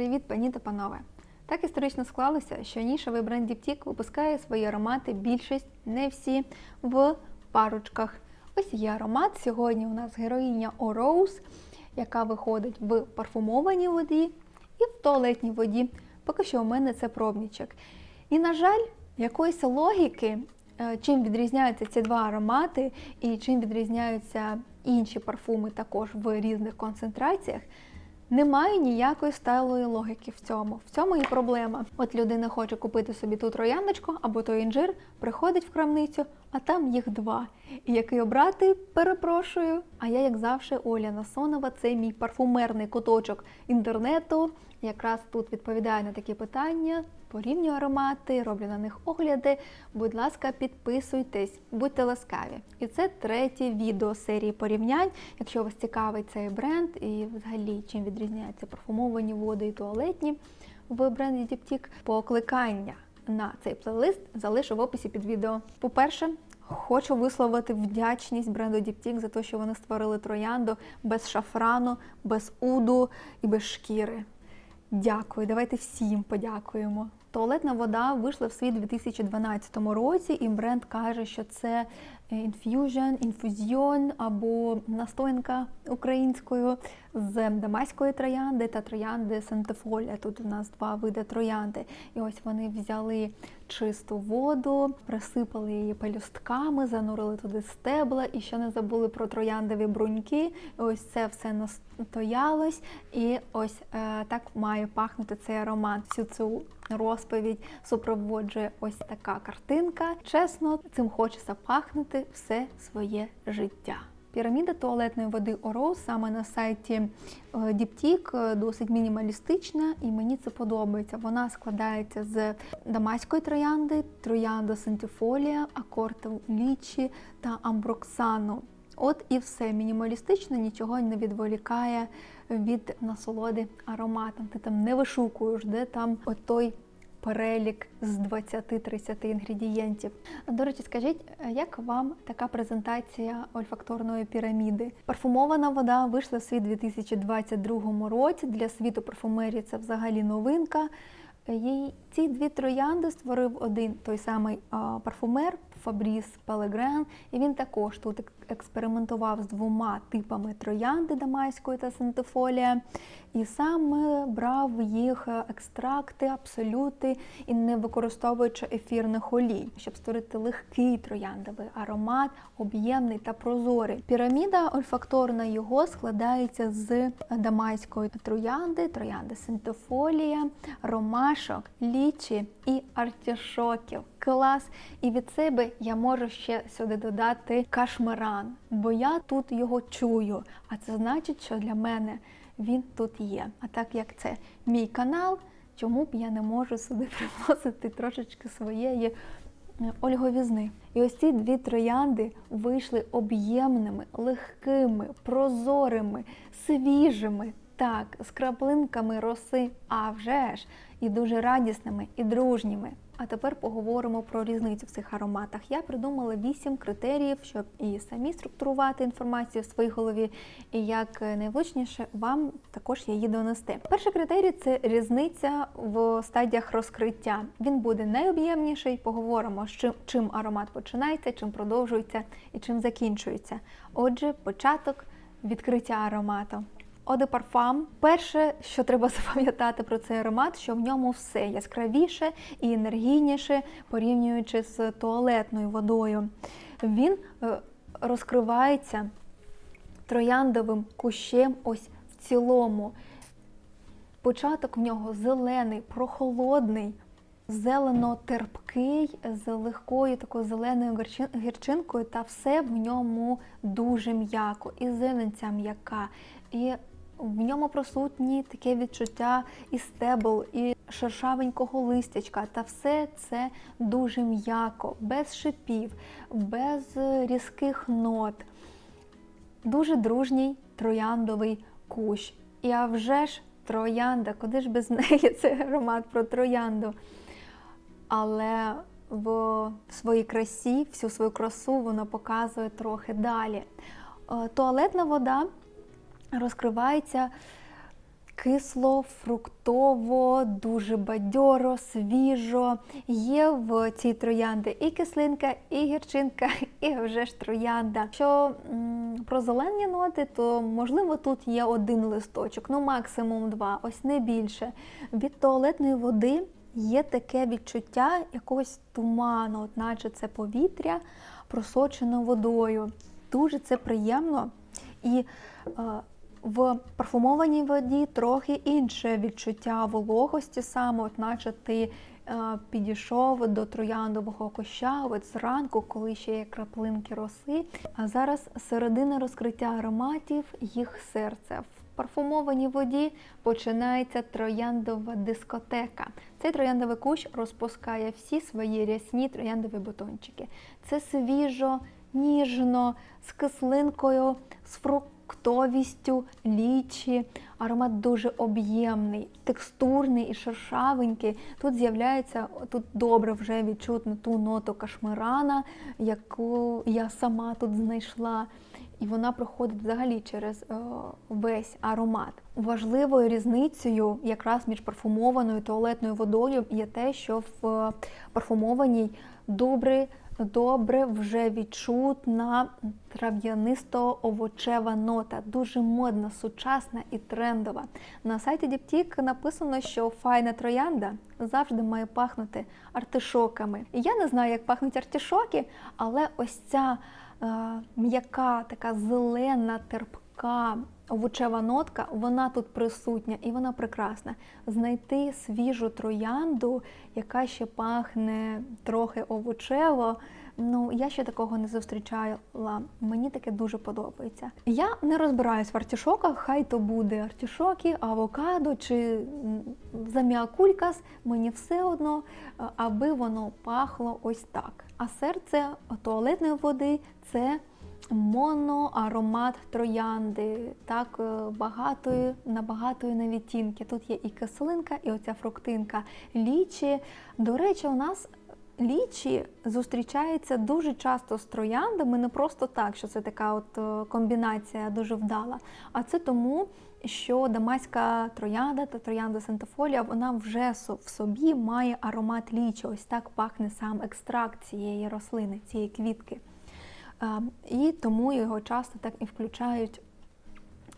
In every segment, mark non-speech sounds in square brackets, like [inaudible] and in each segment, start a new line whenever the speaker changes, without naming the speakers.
Привіт, пані та панове! Так історично склалося, що нішевий бренд Діптік випускає свої аромати більшість, не всі, в парочках. Ось є аромат. Сьогодні у нас героїня Ороуз, яка виходить в парфумованій воді і в туалетній воді. Поки що у мене це пробничок. І, на жаль, якоїсь логіки, е, чим відрізняються ці два аромати і чим відрізняються інші парфуми також в різних концентраціях, немає ніякої сталої логіки в цьому. В цьому і проблема. От людина хоче купити собі ту трояндочку або той інжир, приходить в крамницю, а там їх два. І який обрати, перепрошую. А я, як завжди, Оля Насонова, це мій парфумерний куточок інтернету. Якраз тут відповідаю на такі питання, порівнюю аромати, роблю на них огляди. Будь ласка, підписуйтесь, будьте ласкаві. І це третє відео серії порівнянь. Якщо вас цікавить цей бренд і взагалі чим відрізняються парфумовані води і туалетні в бренді Діптік, покликання на цей плейлист залишу в описі під відео. По-перше, Хочу висловити вдячність бренду Діптік за те, що вони створили троянду без шафрану, без уду і без шкіри. Дякую, давайте всім подякуємо. Туалетна вода вийшла в світ у 2012 році, і бренд каже, що це інф'южн, інфузіон або настоянка українською з дамаської троянди та троянди Сантефоля. Тут у нас два види троянди. І ось вони взяли чисту воду, присипали її пелюстками, занурили туди стебла і ще не забули про трояндові бруньки. І ось це все настоялось, і ось е, так має пахнути цей аромат. Всю цю розповідь супроводжує ось така картинка. Чесно, цим хочеться пахнути все своє життя. Піраміда туалетної води Оро саме на сайті Діптік досить мінімалістична, і мені це подобається. Вона складається з дамаської троянди, троянда сантифолія, акорту лічі та амброксану. От і все мінімалістично, нічого не відволікає від насолоди ароматом. Ти там не вишукуєш, де там отой перелік з 20-30 інгредієнтів. До речі, скажіть, як вам така презентація ольфакторної піраміди? Парфумована вода вийшла в світ у 2022 році. Для світу парфумерії це взагалі новинка. Їй ці дві троянди створив один той самий парфумер Фабріс Пелегрен, і він також тут експериментував з двома типами троянди дамайської та сантифолія, і саме брав їх екстракти, абсолюти і не використовуючи ефірних олій, щоб створити легкий трояндовий аромат, об'ємний та прозорий. Піраміда ольфакторна його складається з дамайської троянди, троянди сантифолія, ромашок, лічі і артішоків. Клас! І від себе я можу ще сюди додати кашмиран, бо я тут його чую. А це значить, що для мене він тут є. А так як це мій канал, чому б я не можу сюди [laughs] приносити трошечки своєї ольговізни? І ось ці дві троянди вийшли об'ємними, легкими, прозорими, свіжими. Так, з краплинками роси, а вже ж, і дуже радісними і дружніми. А тепер поговоримо про різницю в цих ароматах. Я придумала вісім критеріїв, щоб і самі структурувати інформацію в своїй голові, і як найвлучніше вам також її донести. Перший критерій це різниця в стадіях розкриття. Він буде найоб'ємніший. Поговоримо, чим, чим аромат починається, чим продовжується і чим закінчується. Отже, початок відкриття аромату. De Parfum. Перше, що треба [laughs] запам'ятати про цей аромат, що в ньому все яскравіше і енергійніше, порівнюючи з туалетною водою. Він розкривається трояндовим кущем ось в цілому. Початок в нього зелений, прохолодний, зелено-терпкий, з легкою такою зеленою гірчинкою, та все в ньому дуже м'яко. І зеленця м'яка, і в ньому присутні таке відчуття і стебл, і шершавенького листячка. Та все це дуже м'яко, без шипів, без різких нот. Дуже дружній трояндовий кущ. І а вже ж троянда, куди ж без неї [laughs] цей аромат про троянду. Але в своїй красі, всю свою красу вона показує трохи далі. Туалетна вода розкривається кисло, фруктово, дуже бадьоро, свіжо. Є в цій троянди і кислинка, і гірчинка, [laughs] і вже ж троянда. Що про зелені ноти, то можливо тут є один листочок, ну максимум два, ось не більше. Від туалетної води є таке відчуття якогось туману, от наче це повітря просочено водою. Дуже це приємно. І е, в парфумованій воді трохи інше відчуття вологості саме, от наче ти е, підійшов до трояндового куща от зранку, коли ще є краплинки роси. А зараз середина розкриття ароматів їх серця. В парфумованій воді починається трояндова дискотека. Цей трояндовий кущ розпускає всі свої рясні трояндові бутончики. Це свіжо, ніжно, з кислинкою, з фруктовістю, лічі. Аромат дуже об'ємний, текстурний і шершавенький. Тут з'являється, тут добре вже відчутно ту ноту кашмирана, яку я сама тут знайшла. І вона проходить взагалі через е, весь аромат. Важливою різницею якраз між парфумованою туалетною водою є те, що в е, парфумованій добре, добре вже відчутна трав'янисто-овочева нота, дуже модна, сучасна і трендова. На сайті Діптік написано, що файна троянда завжди має пахнути артишоками. Я не знаю, як пахнуть артишоки, але ось ця е, м'яка, така зелена, терпка. Овочева нотка, вона тут присутня і вона прекрасна. Знайти свіжу троянду, яка ще пахне трохи овочево. Ну, я ще такого не зустрічала. Мені таке дуже подобається. Я не розбираюсь в артішоках, хай то буде артішоки, авокадо чи заміакулькас. Мені все одно, аби воно пахло ось так. А серце туалетної води це моноаромат троянди, так на багатої на відтінки. Тут є і кислинка, і оця фруктинка лічі. До речі, у нас лічі зустрічається дуже часто з трояндами, не просто так, що це така от комбінація дуже вдала. А це тому, що дамаська троянда та троянда сентофолія, вона вже в собі має аромат лічі. Ось так пахне сам екстракт цієї рослини, цієї квітки. І тому його часто так і включають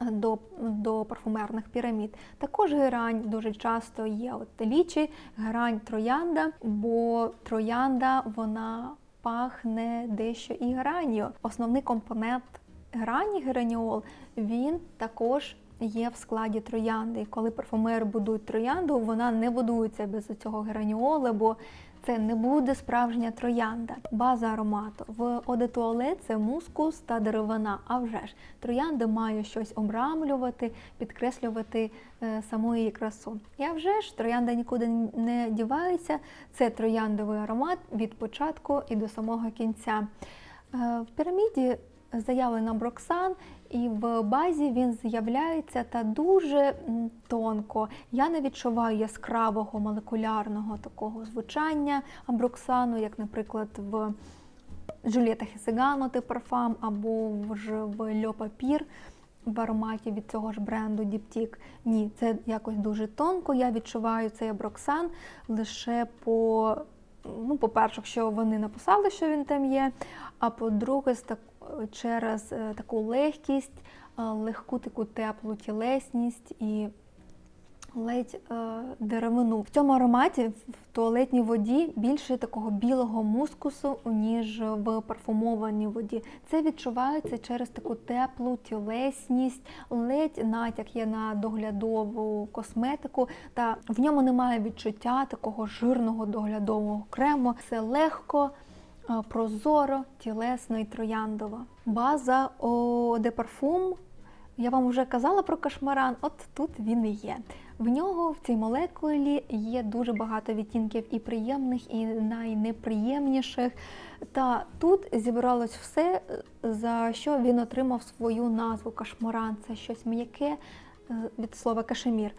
до до парфумерних пірамід. Також герань дуже часто є от лічі, герань троянда, бо троянда вона пахне дещо і геранію. Основний компонент грані гераніол, він також є в складі троянди. Коли парфумери будують троянду, вона не будується без цього гераніолу, бо це не буде справжня троянда. База аромату. В одетуале це мускус та деревина. А вже ж троянда має щось обрамлювати, підкреслювати е, саму її красу. І а вже ж троянда нікуди не дівається. Це трояндовий аромат від початку і до самого кінця. Е, в піраміді заявлено броксан, і в базі він з'являється та дуже тонко. Я не відчуваю яскравого молекулярного такого звучання амброксану, як, наприклад, в Джульєта Хесегано ти парфам, або ж в Папір в ароматі від цього ж бренду Діптік. Ні, це якось дуже тонко. Я відчуваю цей аброксан лише по. Ну, по-перше, що вони написали, що він там є. А по-друге, через е, таку легкість, е, легку таку теплу тілесність і ледь е, деревину. В цьому ароматі в туалетній воді більше такого білого мускусу, ніж в парфумованій воді. Це відчувається через таку теплу тілесність, ледь натяк є на доглядову косметику, та в ньому немає відчуття такого жирного доглядового крему. Все легко прозоро, тілесно і трояндово. База Eau de Parfum, я вам вже казала про кашмаран, от тут він і є. В нього в цій молекулі є дуже багато відтінків і приємних, і найнеприємніших. Та тут зібралось все, за що він отримав свою назву кашмаран. Це щось м'яке е, від слова кашемір.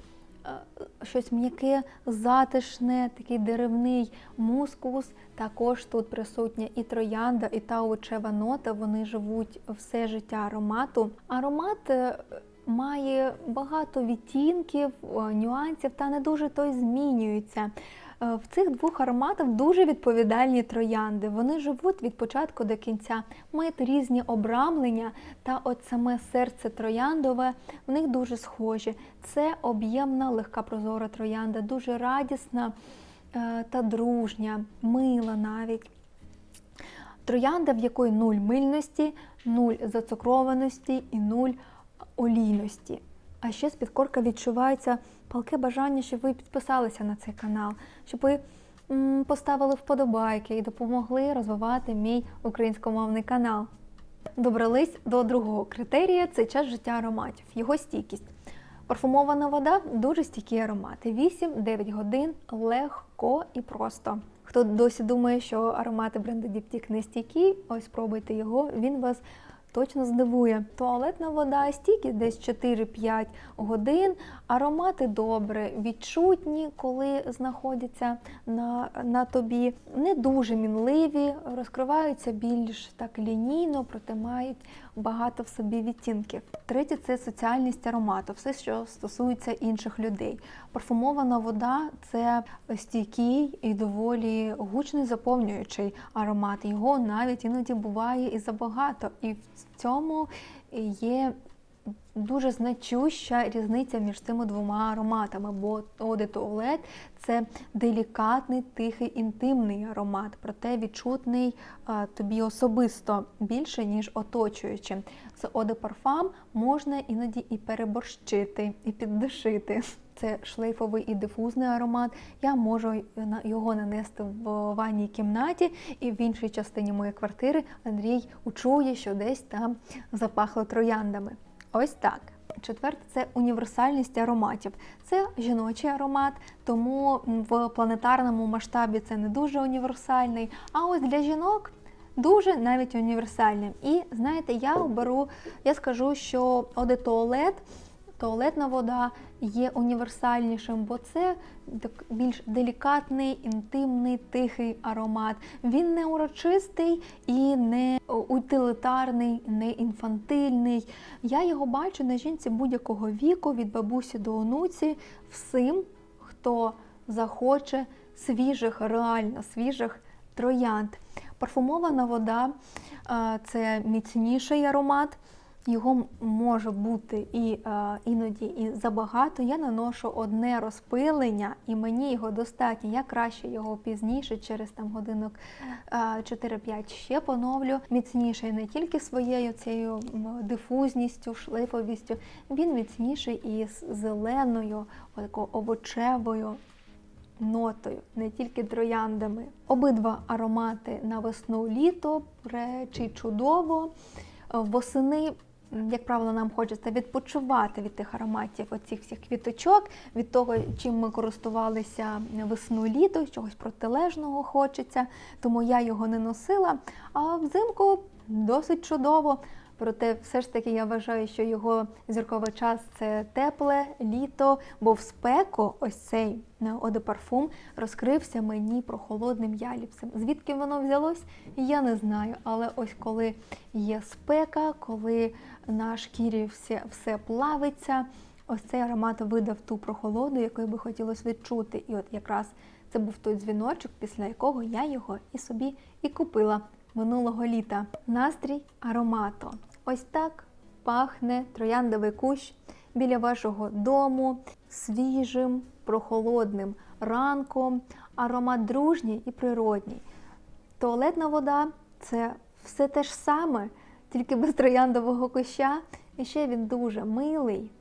Е, щось м'яке, затишне, такий деревний мускус. Також тут присутня і троянда, і та овочева нота. Вони живуть все життя аромату. Аромат е, має багато відтінків, е, нюансів та не дуже той змінюється. Е, В цих двох ароматах дуже відповідальні троянди. Вони живуть від початку до кінця, мають різні обрамлення, та от саме серце трояндове в них дуже схожі. Це об'ємна, легка прозора троянда, дуже радісна е, та дружня, мила навіть. Троянда, в якої нуль мильності, нуль зацукрованості і нуль олійності. А ще з підкорка відчувається палке бажання, щоб ви підписалися на цей канал, щоб ви поставили вподобайки і допомогли розвивати мій українськомовний канал. Добрались до другого критерія це час життя ароматів, його стійкість. Парфумована вода дуже стійкі аромати. 8-9 годин легко і просто. Хто досі думає, що аромати бренду Diptyque не стійкі, ось спробуйте його, він вас точно здивує. Туалетна вода стільки десь 4-5 годин. Аромати добре, відчутні, коли знаходяться на, на тобі. Не дуже мінливі, розкриваються більш так лінійно, проте мають багато в собі відтінків. Третє це соціальність аромату, все, що стосується інших людей. Парфумована вода це стійкий і доволі гучний заповнюючий аромат. Його навіть іноді буває і забагато. І в цьому є дуже значуща різниця між цими двома ароматами, бо de Toilette – це делікатний, тихий, інтимний аромат, проте відчутний а, тобі особисто більше, ніж оточуючи. З de Parfum можна іноді і переборщити, і піддушити. Це шлейфовий і дифузний аромат. Я можу його нанести в ванній кімнаті, і в іншій частині моєї квартири Андрій учує, що десь там запахло трояндами. Ось так. Четверте це універсальність ароматів. Це жіночий аромат, тому в планетарному масштабі це не дуже універсальний. А ось для жінок дуже навіть універсальним. І знаєте, я оберу, я скажу, що Оде Туалет, туалетна вода є універсальнішим, бо це так більш делікатний, інтимний, тихий аромат. Він не урочистий і не утилітарний, не інфантильний. Я його бачу на жінці будь-якого віку, від бабусі до онуці, всім, хто захоче свіжих, реально свіжих троянд. Парфумована вода е, це міцніший аромат. Його може бути і е, іноді і забагато. Я наношу одне розпилення, і мені його достатньо. Я краще його пізніше, через там годинок е, 4-5 ще поновлю. Міцніший не тільки своєю цією дифузністю, шлейфовістю, він міцніший і з зеленою, такою овочевою нотою, не тільки трояндами. Обидва аромати на весну-літо речі чудово. Восени, як правило, нам хочеться відпочивати від тих ароматів, оцих всіх квіточок, від того, чим ми користувалися весну-літо, чогось протилежного хочеться, тому я його не носила. А взимку досить чудово. Проте, все ж таки, я вважаю, що його зірковий час це тепле літо, бо в спеку ось цей Eau парфум розкрився мені прохолодним ялівцем. Звідки воно взялось, я не знаю. Але ось коли є спека, коли на шкірі все, все плавиться, ось цей аромат видав ту прохолоду, яку би хотілося відчути. І от якраз це був той дзвіночок, після якого я його і собі і купила минулого літа. Настрій аромату. Ось так пахне трояндовий кущ біля вашого дому свіжим, прохолодним ранком, аромат дружній і природній. Туалетна вода це все те ж саме, тільки без трояндового куща. І ще він дуже милий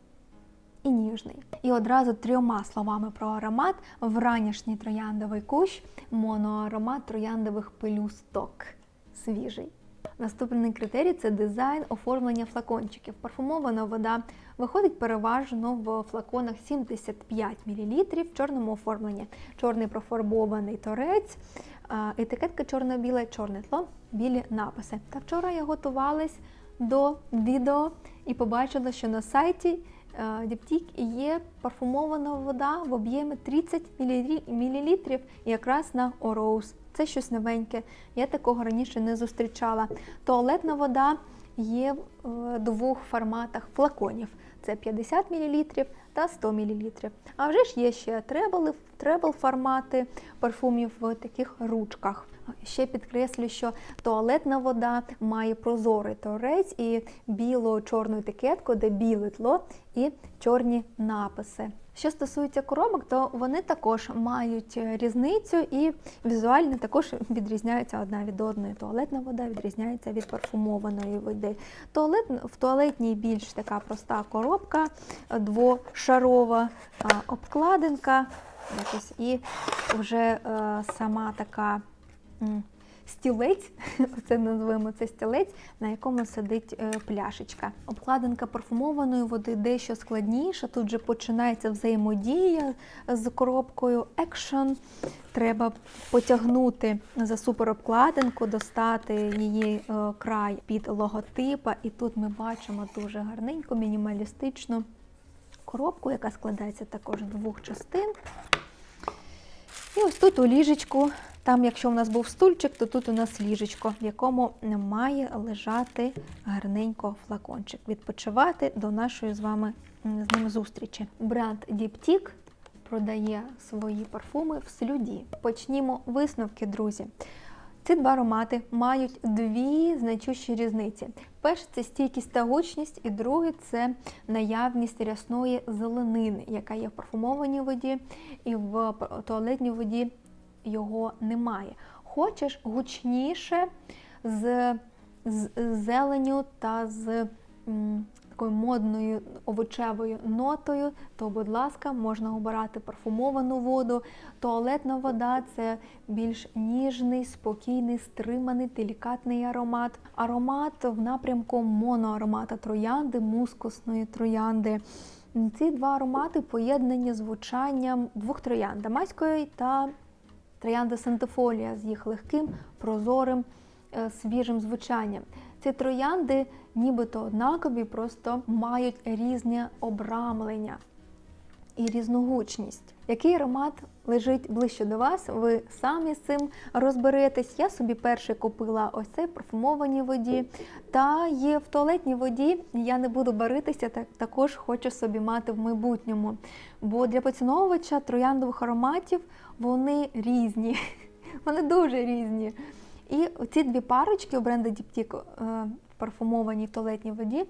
і ніжний. І одразу трьома словами про аромат: вранішній трояндовий кущ, моноаромат трояндових пелюсток. Свіжий. Наступний критерій це дизайн оформлення флакончиків. Парфумована вода виходить переважно в флаконах 75 мл в чорному оформленні. Чорний профарбований торець, етикетка чорно-біла, чорне тло, білі написи. Та вчора я готувалась до відео і побачила, що на сайті Діптік є парфумована вода в об'ємі 30 мл якраз на Ороуз. Це щось новеньке. Я такого раніше не зустрічала. Туалетна вода є в е, двох форматах флаконів. це 50 мл та 100 мл. А вже ж є ще требл, требл формати парфумів в таких ручках. Ще підкреслю, що туалетна вода має прозорий торець і біло-чорну етикетку, де біле тло і чорні написи. Що стосується коробок, то вони також мають різницю і візуально також відрізняються одна від одної. Туалетна вода відрізняється від парфумованої води. Туалет, в туалетній більш така проста коробка, двошарова а, обкладинка. Якось, і вже е, сама така стілець, [laughs] це назвемо це стілець, на якому сидить е, пляшечка. Обкладинка парфумованої води дещо складніша. Тут же починається взаємодія з коробкою екшен. Треба потягнути за суперобкладинку, достати її е, край під логотипа. І тут ми бачимо дуже гарненьку, мінімалістичну коробку, яка складається також з двох частин. І ось тут у ліжечку, там, якщо у нас був стульчик, то тут у нас ліжечко, в якому має лежати гарненько флакончик, відпочивати до нашої з вами з ним зустрічі. Бренд Diptyque продає свої парфуми в слюді. Почнімо висновки, друзі. Ці два аромати мають дві значущі різниці. Перше це стійкість та гучність, і друге це наявність рясної зеленини, яка є в парфумованій воді, і в туалетній воді його немає. Хочеш гучніше з, з зеленю та з м, такою модною овочевою нотою, то, будь ласка, можна обирати парфумовану воду. Туалетна вода це більш ніжний, спокійний, стриманий, делікатний аромат. Аромат в напрямку моноаромата троянди, мускусної троянди. Ці два аромати поєднані звучанням двох троянд дамаської та троянди Сантифолія з їх легким, прозорим, е, свіжим звучанням. Ці троянди нібито однакові, просто мають різне обрамлення і різногучність. Який аромат лежить ближче до вас, ви самі з цим розберетесь. Я собі перший купила ось цей в парфумованій воді. Та є в туалетній воді. Я не буду баритися, так також хочу собі мати в майбутньому. Бо для поціновувача трояндових ароматів вони різні. [laughs] Вони дуже різні. І ці дві парочки у бренду Diptyque е, в туалетній воді,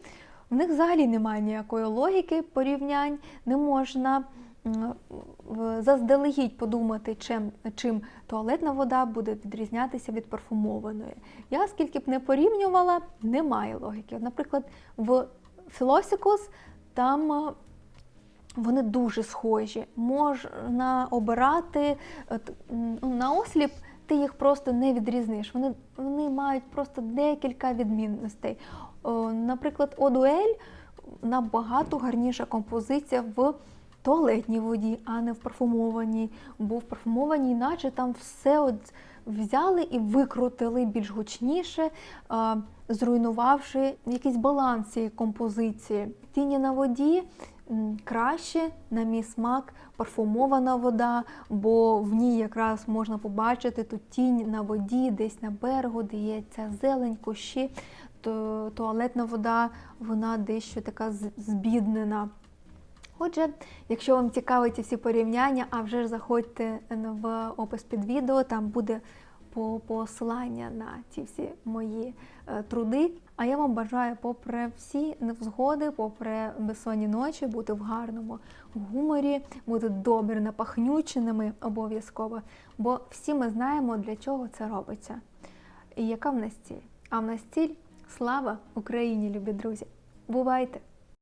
в них взагалі немає ніякої логіки порівнянь, не можна заздалегідь подумати, чим, чим туалетна вода буде відрізнятися від парфумованої. Я скільки б не порівнювала, немає логіки. Наприклад, в Philosopher's там е, вони дуже схожі. Можна обирати ну, на осліп, ти їх просто не відрізниш. Вони, вони мають просто декілька відмінностей. О, наприклад, Одуель набагато гарніша композиція в туалетній воді, а не в парфумованій. Бо в парфумованій, наче там все от взяли і викрутили більш гучніше, зруйнувавши якийсь баланс цієї композиції. Тіні на воді краще, на мій смак, парфумована вода, бо в ній якраз можна побачити ту тінь на воді, десь на берегу, де є ця зелень, кущі. То туалетна вода, вона дещо така збіднена. Отже, якщо вам цікаві ці всі порівняння, а вже ж заходьте в опис під відео, там буде посилання на ці всі мої е, труди. А я вам бажаю, попри всі невзгоди, попри безсонні ночі, бути в гарному гуморі, бути добре напахнюченими обов'язково. Бо всі ми знаємо, для чого це робиться. І яка в нас ціль? А в нас ціль слава Україні, любі друзі! Бувайте!